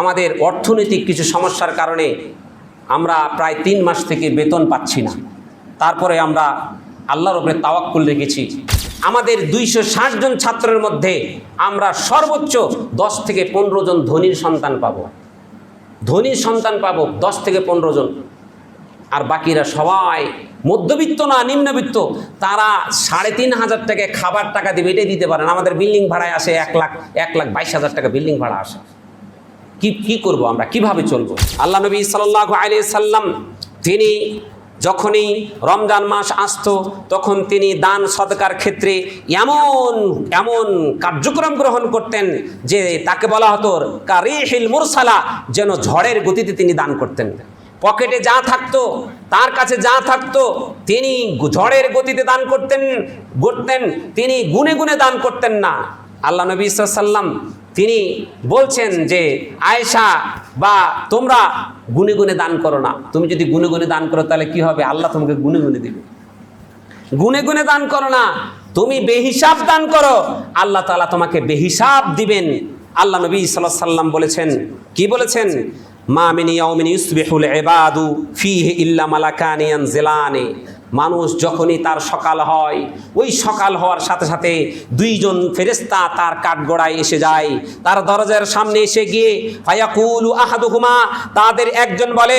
আমাদের অর্থনৈতিক কিছু সমস্যার কারণে আমরা প্রায় তিন মাস থেকে বেতন পাচ্ছি না। তারপরে আমরা আল্লাহর ওপরে তাওয়াক্কুল রেখেছি। আমাদের দুইশো জন ছাত্রের মধ্যে আমরা সর্বোচ্চ দশ থেকে পনেরো জন ধনীর সন্তান পাবো। ধনীর সন্তান পাব দশ থেকে পনেরো জন। আর বাকিরা সবাই মধ্যবিত্ত না, নিম্নবিত্ত, তারা সাড়ে তিন হাজার টাকায় খাবার টাকা দেবে এটাই দিতে পারেন। আমাদের বিল্ডিং ভাড়ায় আসে এক লাখ এক লাখ বাইশ হাজার টাকা বিল্ডিং ভাড়া আসে। কি কি করব আমরা? কীভাবে চলবো? আল্লাহ নবী সাল্লাহ আলি সাল্লাম তিনি যখনই রমজান মাস আসতো, তখন তিনি দান সদকার ক্ষেত্রে এমন এমন কার্যক্রম গ্রহণ করতেন যে তাকে বলা হতো কারিহিল মুরসালা, যেন ঝড়ের গতিতে তিনি দান করতেন। পকেটে যা থাকতো, তার কাছে যা থাকতো, তিনি ঝড়ের গতিতে দান করতেন করতেন, তিনি গুনে গুনে দান করতেন না। আল্লাহ নবী সাল্লাম তিনি বলছেন যে, আয়েশা, বা তোমরা গুনে গুনে দান করো না। তুমি যদি গুনে গুনে দান করো, তাহলে কি হবে? আল্লাহ তোমাকে গুনে গুনে দিবে। গুনে গুনে দান করো না। তুমি বেহিসাব দান করো। আল্লাহ তাআলা তোমাকে বেহিসাব দিবেন। আল্লাহ নবী সাল্লাহ সাল্লাম বলেছেন, কি বলেছেন? মা মিন ইয়াউমিন ইউসবিহুল ইবাদু ফিহি ইল্লা মালাকানি ইয়ানজিলানি। মানুষ যখনই তার সকাল হয়, ওই সকাল হওয়ার সাথে সাথে দুইজন ফেরেস্তা তার কাঠগড়ায় এসে যায়। তার দরজার সামনে এসে গিয়ে ফায়াকুলু আহাদুহুমা, তাদের একজন বলে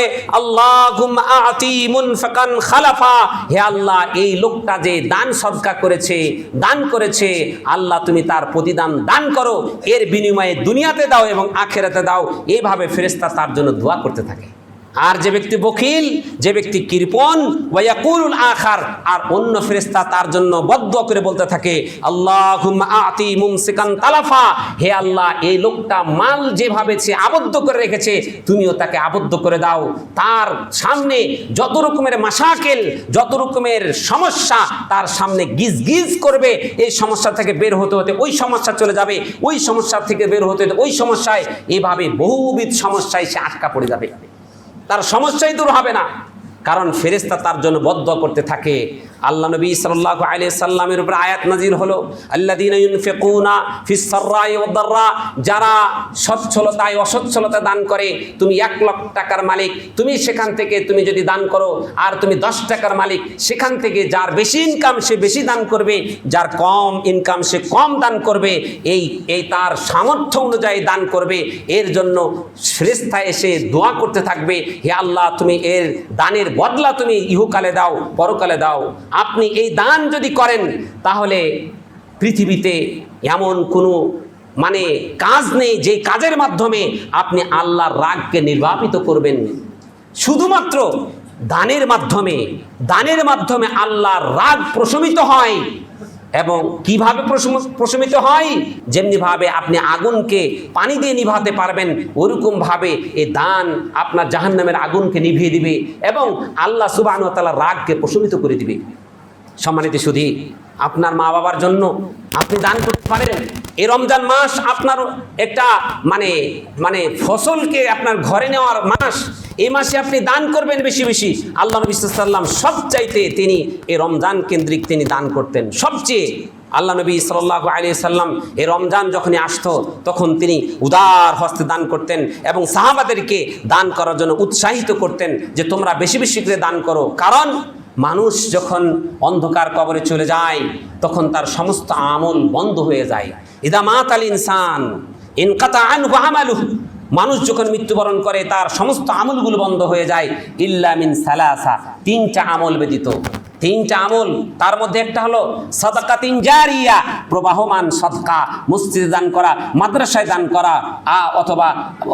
খালাফা। হে আল্লাহ, এই লোকটা যে দান সদকা করেছে, দান করেছে, আল্লাহ তুমি তার প্রতিদান দান করো, এর বিনিময়ে দুনিয়াতে দাও এবং আখেরাতে দাও। এইভাবে ফেরেস্তা তার জন্য দোয়া করতে থাকে। আর যে ব্যক্তি বকিল, যে ব্যক্তি কৃপন ওয়াকুলুল আখার, আর অন্য ফেরেস্তা তার জন্য বদ্ধ করে বলতে থাকে আল্লাহ হে আল্লাহ, এই লোকটা মাল যেভাবে সে আবদ্ধ করে রেখেছে, তুমিও তাকে আবদ্ধ করে দাও। তার সামনে যত রকমের মাসাকেল যত রকমের সমস্যা, তার সামনে গিজ গিজ করবে। এই সমস্যা থেকে বের হতে হতে ওই সমস্যা চলে যাবে, ওই সমস্যা থেকে বের হতে হতে ওই সমস্যায় এভাবে বহুবিধ সমস্যায় সে আটকা পড়ে যাবে। তার সমস্যাই দূর হবে না। কারণ ফেরেস্তা তার জন্য বদ্ধ করতে থাকে। আল্লাহ নবী সাল্লাহ আলি সাল্লামের উপর আয়াত নাজির হলো আল্লাহ দিন ফিসর্রা যারা সচ্ছলতায় অসচ্ছলতা দান করে, তুমি এক লক্ষ টাকার মালিক, তুমি সেখান থেকে তুমি যদি দান করো, আর তুমি দশ টাকার মালিক, সেখান থেকে যার বেশি ইনকাম সে বেশি দান করবে, যার কম ইনকাম সে কম দান করবে, এই এই তার সামর্থ্য অনুযায়ী দান করবে, এর জন্য ফেরেস্তা এসে দোয়া করতে থাকবে, হে আল্লাহ, তুমি এর দানের বদলা তুমি ইহুকালে দাও, পরকালে দাও। আপনি এই দান যদি করেন, তাহলে পৃথিবীতে এমন কোনো মানে কাজ নেই যে কাজের মাধ্যমে আপনি আল্লাহর রাগকে নির্বাপিত করবেন। শুধুমাত্র দানের মাধ্যমে দানের মাধ্যমে আল্লাহর রাগ প্রশমিত হয়। এবং কীভাবে প্রশম- প্রশমিত হয়? যেমনিভাবে আপনি আগুনকে পানি দিয়ে নিভাতে পারবেন ওরকমভাবে এ দান আপনার জাহান্নামের আগুনকে নিভিয়ে দিবে এবং আল্লাহ সুবাহ তালার রাগকে প্রশমিত করে দিবে। সম্মানিত সুধী, আপনার মা বাবার জন্য আপনি দান করতে পারেন। এই রমজান মাস আপনার একটা মানে মানে ফসলকে আপনার ঘরে নেওয়ার মাস এই মাসে আপনি দান করবেন বেশি বেশি। আল্লাহ নবী সাল্লাম সবচাইতে তিনি এই রমজান কেন্দ্রিক তিনি দান করতেন। সবচেয়ে আল্লাহ নবী সাল্লাহ আলী সাল্লাম এ রমজান যখনই আসতো, তখন তিনি উদার হস্তে দান করতেন এবং সাহাবাদেরকে দান করার জন্য উৎসাহিত করতেন যে তোমরা বেশি বেশি করে দান করো। কারণ মানুষ যখন অন্ধকার কবরে চলে যায়, তখন তার সমস্ত আমল বন্ধ হয়ে যায়। ইদা মাত আল ইনসান, ইনকাতা আনহু আমালুহু। মানুষ যখন মৃত্যুবরণ করে, তার সমস্ত আমলগুলো বন্ধ হয়ে যায়। ইল্লামিন সালাসা, তিনটা আমল ব্যতীত। তিনটা আমল। তার মধ্যে একটা হলো সদকা তিন জারিয়া, প্রবাহমান সদকা, মসজিদে দান করা, মাদ্রাসায় দান করা, আ অথবা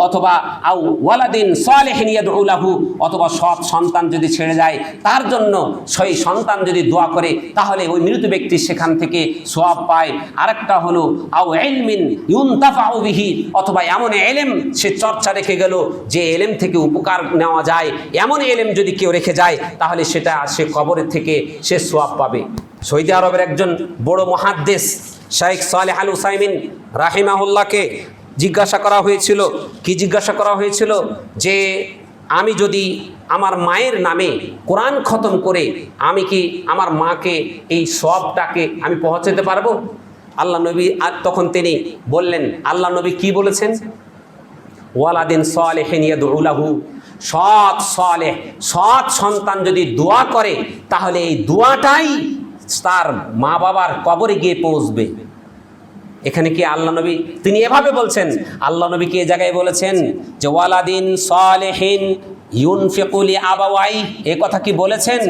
অথবা আউ ওয়ালাদিন সালেহিন ইয়াদউলাহু অথবা সৎ সন্তান যদি ছেড়ে যায়, তার জন্য সেই সন্তান যদি দোয়া করে, তাহলে ওই মৃত ব্যক্তি সেখান থেকে সোয়াব পায়। আরেকটা হলো, আউ এলমিন ইউনতাফাউ বিহি, অথবা এমন এলেম সে চর্চা রেখে গেল, যে এলেম থেকে উপকার নেওয়া যায়। এমন এলেম যদি কেউ রেখে যায়, তাহলে সেটা সে কবরের থেকে সে সোয়াব পাবে। সৌদি আরবের একজন বড় মহাদ্দেশ শাইখ সালেহ আল হুসাইমিন রাহিমাহুল্লাহকে জিজ্ঞাসা করা হয়েছিল। কি জিজ্ঞাসা করা হয়েছিল? যে, আমি যদি আমার মায়ের নামে কোরআন খতম করে আমি কি আমার মাকে এই সবটাকে আমি পৌঁছাতে পারব? আল্লাহ নবী আর তখন তিনি বললেন, আল্লাহ নবী কি বলেছেন? ওয়ালাদিন সালেহিন ইয়াদউলাহু সৎ সালেহ, সৎ সন্তান যদি দোয়া করে, তাহলে এই দোয়াটাই তার মা বাবার কবরে গিয়ে পৌঁছবে। এখানে কি আল্লাহ নবী, তিনি এভাবে বলছেন, আল্লাহ নবী কি এ জায়গায় বলেছেন যে, ওয়ালাদিন সালেহিন ইউনফিকুলি আবাওয়াই এ কথা কি বলেছেন?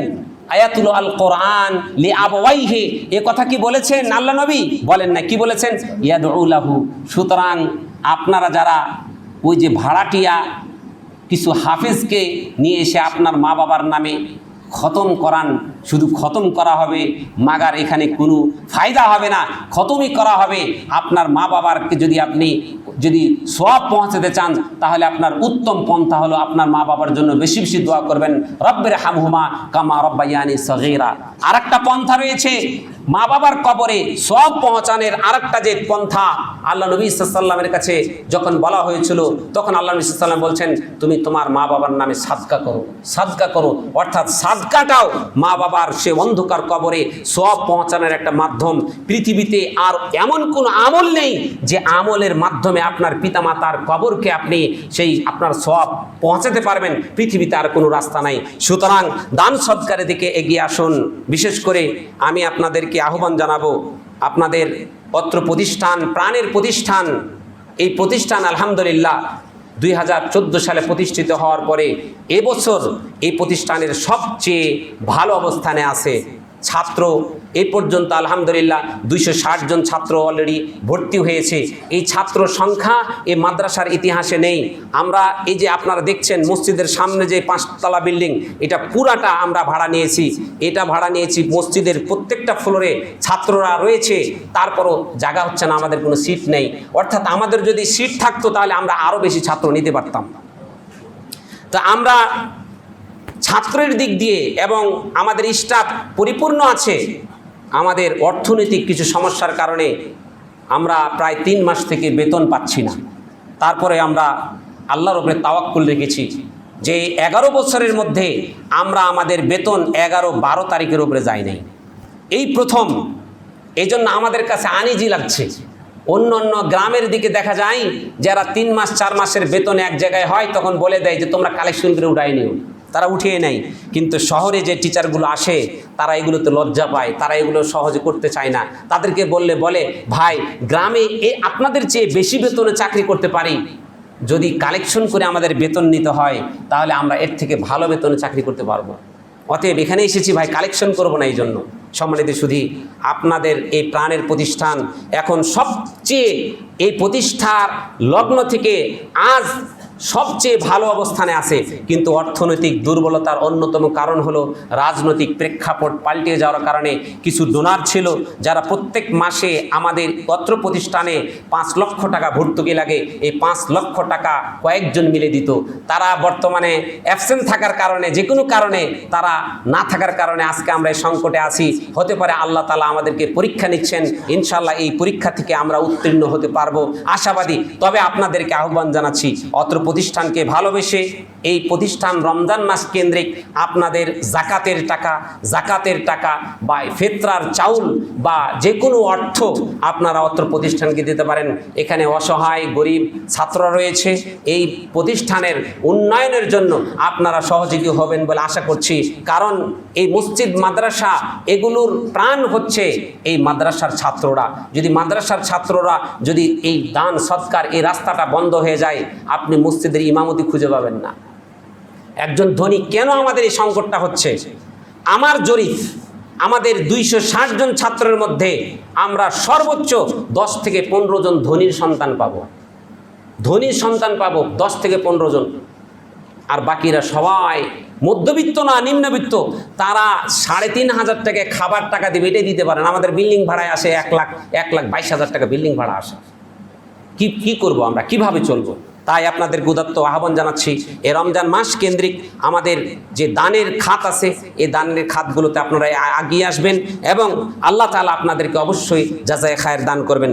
আয়াতুল আল কোরআন লি আবাওয়াইহি এ কথা কি বলেছেন আল্লাহ নবী? বলেন না, কি বলেছেন? ইয়াদউলাহু সুতরাং আপনারা যারা ওই যে ভাড়াটিয়া কিছু হাফেজকে নিয়ে এসে আপনার মা বাবার নামে খতম করান। শুধু খতম করা হবে, মাগার এখানে কোনো ফায়দা হবে না, খতমই করা হবে। আপনার মা বাবারকে যদি আপনি যদি সব পৌঁছাতে চান, তাহলে আপনার উত্তম পন্থা হলো আপনার মা বাবার জন্য বেশি বেশি দোয়া করবেন। রব্বের হামহুমা কামা রব্বাইয়ানি সগেরা। আর একটা পন্থা রয়েছে মা বাবার কবরে সব পৌঁছানোর আরেকটা যে পন্থা আল্লাহ নবী সাল্লামের কাছে যখন বলা হয়েছিল, তখন আল্লাহ নবী সাল্লাম বলছেন, তুমি তোমার মা বাবার নামে সাদকা করো সাদকা করো। অর্থাৎ সাদকাটাও মা বাবার সে অন্ধকার কবরে সব পৌঁছানোর একটা মাধ্যম। পৃথিবীতে আর এমন কোনো আমল নেই যে আমলের মাধ্যমে আপনার পিতামাতার কবরকে আপনি সেই আপনার সব পৌঁছাতে পারবেন। পৃথিবীতে আর কোনো রাস্তা নাই। সুতরাং দান সৎকারের দিকে এগিয়ে আসুন। বিশেষ করে আমি আপনাদেরকে আহ্বান জানাব। আপনাদের পত্র প্রতিষ্ঠান, প্রাণের প্রতিষ্ঠান, এই প্রতিষ্ঠান আলহামদুলিল্লাহ দুই হাজার চোদ্দ সালে প্রতিষ্ঠিত হওয়ার পরে এবছর এই প্রতিষ্ঠানের সবচেয়ে ভালো অবস্থানে আছে। ছাত্র। এ পর্যন্ত আলহামদুলিল্লাহ দুইশো ষাট জন ছাত্র অলরেডি ভর্তি হয়েছে। এই ছাত্র সংখ্যা এই মাদ্রাসার ইতিহাসে নেই। আমরা এই যে আপনারা দেখছেন মসজিদের সামনে যে পাঁচতলা বিল্ডিং, এটা পুরাটা আমরা ভাড়া নিয়েছি। এটা ভাড়া নিয়েছি মসজিদের প্রত্যেকটা ফ্লোরে ছাত্ররা রয়েছে। তারপরও জায়গা হচ্ছে না, আমাদের কোনো সিট নেই। অর্থাৎ আমাদের যদি সিট থাকতো তাহলে আমরা আরও বেশি ছাত্র নিতে পারতাম। তা আমরা ছাত্রের দিক দিয়ে এবং আমাদের স্টাফ পরিপূর্ণ আছে, আমাদের অর্থনৈতিক কিছু সমস্যার কারণে আমরা প্রায় তিন মাস থেকে বেতন পাচ্ছি না। তারপরে আমরা আল্লাহর ওপরে তাওয়াক্কুল রেখেছি যে এগারো বছরের মধ্যে আমরা আমাদের বেতন এগারো বারো তারিখের উপরে যাই নাই। এই প্রথম এই জন্য আমাদের কাছে আনিজি লাগছে। অন্য অন্য গ্রামের দিকে দেখা যায়, যারা তিন মাস, চার মাসের বেতন এক জায়গায় হয়, তখন বলে দেয় যে তোমরা কালেকশন করে উঠাই নিও। তারা উঠিয়ে নেয়। কিন্তু শহরে যে টিচারগুলো আসে, তারা এগুলোতে লজ্জা পায়, তারা এগুলো সহজে করতে চায় না। তাদেরকে বললে বলে, ভাই, গ্রামে এ আপনাদের চেয়ে বেশি বেতনে চাকরি করতে পারি। যদি কালেকশন করে আমাদের বেতন নিতে হয়, তাহলে আমরা এর থেকে ভালো বেতনে চাকরি করতে পারব। অতএব এখানে এসেছি, ভাই, কালেকশন করব না এই জন্য সম্মানিত শুধু আপনাদের এই প্রাণের প্রতিষ্ঠান এখন সবচেয়ে এই প্রতিষ্ঠার লগ্ন থেকে আজ সবচেয়ে ভালো অবস্থানে আছে। কিন্তু অর্থনৈতিক দুর্বলতার অন্যতম কারণ হলো রাজনৈতিক প্রেক্ষাপট পাল্টে যাওয়ার কারণে কিছু ডোনার ছিল যারা প্রত্যেক মাসে আমাদের পত্র প্রতিষ্ঠানে পাঁচ লক্ষ টাকা ভর্তুকি লাগে। এই পাঁচ লক্ষ টাকা কয়েকজন মিলে দিত। তারা বর্তমানে অ্যাবসেন্ট থাকার কারণে যে কোনো কারণে তারা না থাকার কারণে আজকে আমরা এই সংকটে আছি। হতে পারে আল্লাহ তালা আমাদেরকে পরীক্ষা নিচ্ছেন। ইনশাল্লাহ এই পরীক্ষা থেকে আমরা উত্তীর্ণ হতে পারব। আশাবাদী। তবে আপনাদেরকে আহ্বান জানাচ্ছি, অত্র প্রতিষ্ঠানকে ভালোবেসে এই প্রতিষ্ঠান রমজান মাস কেন্দ্রিক আপনাদের জাকাতের টাকা জাকাতের টাকা বা ফেতরার চাউল বা যে কোনো অর্থ আপনারা অত্র প্রতিষ্ঠানকে দিতে পারেন। এখানে অসহায়, গরিব ছাত্ররা রয়েছে। এই প্রতিষ্ঠানের উন্নয়নের জন্য আপনারা সহযোগী হবেন বলে আশা করছি। কারণ এই মসজিদ, মাদ্রাসা এগুলোর প্রাণ হচ্ছে এই মাদ্রাসার ছাত্ররা। যদি মাদ্রাসার ছাত্ররা যদি এই দান সৎকার, এই রাস্তাটা বন্ধ হয়ে যায়, আপনি মসজিদের ইমামতি খুঁজে পাবেন না। একজন ধনী কেন আমাদের এই সংকটটা হচ্ছে? আমার জরিপ, আমাদের দুইশো জন ছাত্রের মধ্যে আমরা সর্বোচ্চ দশ থেকে পনেরো জন ধনীর সন্তান পাব। ধনীর সন্তান পাব দশ থেকে পনেরো জন। আর বাকিরা সবাই মধ্যবিত্ত না, নিম্নবিত্ত, তারা সাড়ে তিন হাজার টাকায় খাবার টাকা দেবে এটাই দিতে পারেন। আমাদের বিল্ডিং ভাড়ায় আসে এক লাখ এক লাখ বাইশ হাজার টাকা বিল্ডিং ভাড়া আসে। কি কি করব আমরা? কীভাবে চলবো? তাই আপনাদের গুদত্ত আহ্বান জানাচ্ছি, এ রমজান মাস কেন্দ্রিক আমাদের যে দানের খাত আছে এই দানের খাতগুলোতে আপনারা আগিয়ে আসবেন এবং আল্লাহ তালা আপনাদেরকে অবশ্যই যাচাই খায়ের দান করবেন।